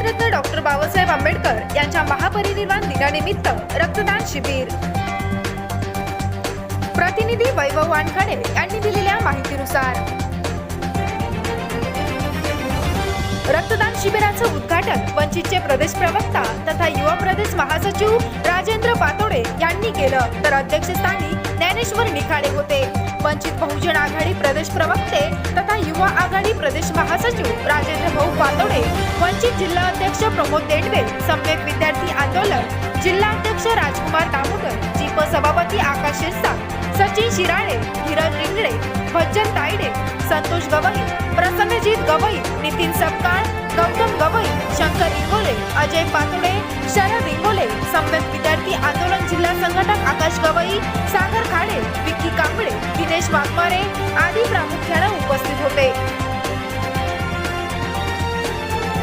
बाबासाहेब आंबेडकर यांच्या महापरिनिर्वाण दिनानिमित्त रक्तदान शिबिर. प्रतिनिधी वैभव वानखडे यांनी दिलेल्या माहितीनुसार. रक्तदान शिबिराचं उद्घाटन वंचितचे प्रदेश प्रवक्ता तथा युवा प्रदेश महासचिव राजेंद्र पातोडे यांनी केलं. तर अध्यक्षस्थानी ज्ञानेश्वर निखाडे होते. वंचित बहुजन आघाडी प्रदेश प्रवक्ते तथा युवा आघाडी प्रदेश महासचिव वंचित जिल्हा अध्यक्ष प्रमोद देंडवे सम्यक विद्यार्थी आंदोलन जिल्हा अध्यक्ष राजकुमार दामोदर जीप सभापती आकाश शिरसाट सचिन शिराळे धीरज रिंगळे भज्जन तायडे संतोष गवई प्रसन्नजीत गवई नितीन सपकाळ गौतम गवई शंकर इंगोले अजय पातोडे शरद इंगोले सम्यक विद्यार्थी आंदोलन जिल्हा संघटक आकाश गवई सागर खाडे विक्की कांबळे दिनेश वाघमारे आदी प्रमुख